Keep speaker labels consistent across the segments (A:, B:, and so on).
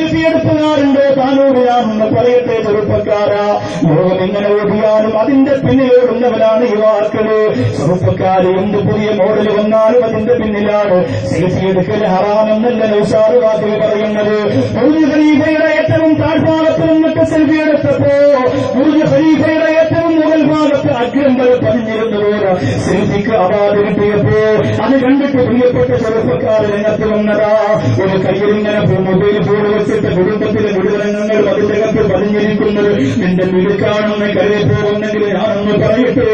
A: Selfie എടുപ്പുകാരുണ്ട് താനോട് പറയട്ടെ ചെറുപ്പക്കാരാ. ലോകം എങ്ങനെ ഓടിയാലും അതിന്റെ പിന്നിലോടുന്നവരാണ് യുവാക്കൾ ചെറുപ്പക്കാര് എന്ത് പുതിയ മോഡൽ വന്നാലും അതിന്റെ പിന്നിലാണ്. സെൽഫി എടുക്കൽ ഹറാമെന്നല്ല നൗഷാറ് വാക്കുകൾ പറയുന്നത്? ഖലീഫയുടെ ഏറ്റവും താഴ്ഭാഗത്ത് നിന്നിട്ട് സെൽഫി എടുത്തപ്പോ ബുർജ് ഖലീഫയുടെ ഏറ്റവും മുകൾ ഭാഗത്ത് അഗ്രങ്ങൾ പതിഞ്ഞിരുന്നതോട് സെൽഫിക്ക് അവാർഡ് കിട്ടിയപ്പോ അത് കണ്ടിട്ട് പ്രിയപ്പെട്ട ചെറുപ്പക്കാർ രംഗത്ത് വന്നതാ. ഒരു കയ്യിൽ ഇങ്ങനെ മൊബൈൽ ഫോൺ വെച്ചിട്ട് കുടുംബത്തിലെ മുഴുവനങ്ങൾ അതിനകത്ത് പതിഞ്ഞിരിക്കുന്നത് നിന്റെ മിടുക്കാണെന്ന് കരുതി പോകുന്നെങ്കിൽ ഞാനൊന്ന് പറയട്ടെ.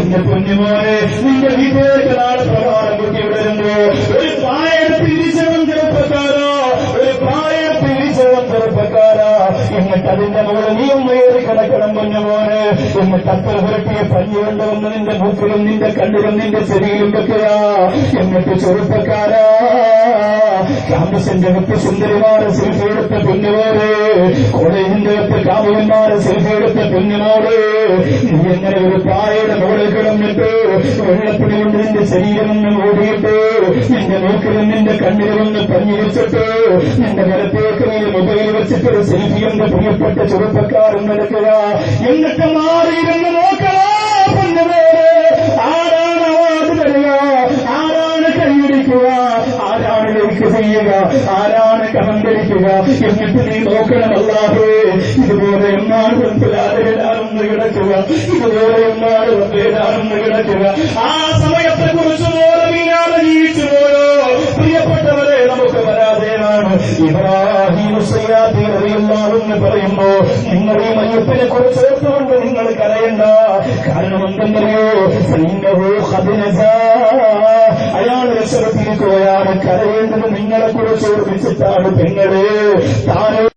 A: എന്റെ കുഞ്ഞുമോനെ നിന്റെ വീട്ടിലേക്ക് നാളെ പ്രഭാതം കുട്ടി വരുമ്പോ ഒരു പ്രായത്തിൽ തിരിച്ചവൻ ചെറുപ്പക്കാരോ? ഒരു പ്രായത്തിൽ തിരിച്ചവൻ ചെറുപ്പക്കാരാ? എന്നിട്ട് അതിന്റെ മുകളിൽ നീ ഏറി കിടക്കണം കുഞ്ഞുമോനെ. എന്നിട്ട് അത്ര പുരട്ടിയ പഞ്ഞുകൊണ്ട് വന്ന് നിന്റെ മൂക്കിലും നിന്റെ കണ്ണിലും നിന്റെ ചെവിയിലും വെക്കുക. എന്നിട്ട് ചെറുപ്പക്കാരാ ക്യാമ്പസിന്റെ അകത്ത് സുന്ദരിമാരെ സെൽഫി എടുത്ത പെണ്ണുമോൾ കോളേജിന്റെ അകത്ത് കാമുകന്മാരെ സെൽഫി എടുത്ത പെണ്ണുമോൾ നീ എങ്ങനെ ഒരു പായയുടെ മുകളിൽ കിടന്നിട്ട് വെള്ളത്തിന് കൊണ്ട് നിന്റെ ശരീരം ഒന്ന് ഓടിയിട്ട് നിന്റെ മൂക്കിലും നിന്റെ കണ്ണിലും ഒന്ന് പഞ്ഞി വെച്ചിട്ട് നിന്റെ മരത്തേക്ക് നീ മൊബൈൽ വെച്ചിട്ട് ഒരു സെൽഫി എന്റെ പ്രിയപ്പെട്ട ചെറുപ്പക്കാരൻ നടക്കുക. എന്നിട്ട് മാറിയിരുന്ന് നോക്കണോ ലൈക്ക് ചെയ്യുക ആരാണ് കമന്തരിക്കുക എന്നിട്ട് നീ നോക്കണം അല്ലാതെ ഇതുപോലെ എന്നാണ് മനസ്സിലാകരുതാണെന്ന് കിടക്കുക. ഇതുപോലെ എന്നാണ് വന്നേരാണെന്ന് കിടക്കുക. ആ സമയത്തെ കുറിച്ച് ജീവിച്ചു പോയോ പ്രിയപ്പെട്ടവരെ നമുക്ക് പരാജയമാണ്. ഇബ്രാഹിം എന്ന് പറയുമ്പോ നിങ്ങൾ ഈ മയ്യപ്പിനെ കുറിച്ച് ഓർത്തുകൊണ്ട് നിങ്ങൾ കരയണ്ട. കാരണം എന്തെന്നറിയോ? സൈന്യവോ ഹദിനജ അയാൾ രക്ഷപ്പെട്ടിരിക്കുകയാണ് കരയേണ്ടത് നിങ്ങളെ കുറിച്ച് ഓർമ്മിച്ചിട്ടാണ് പെങ്ങളെ. താൻ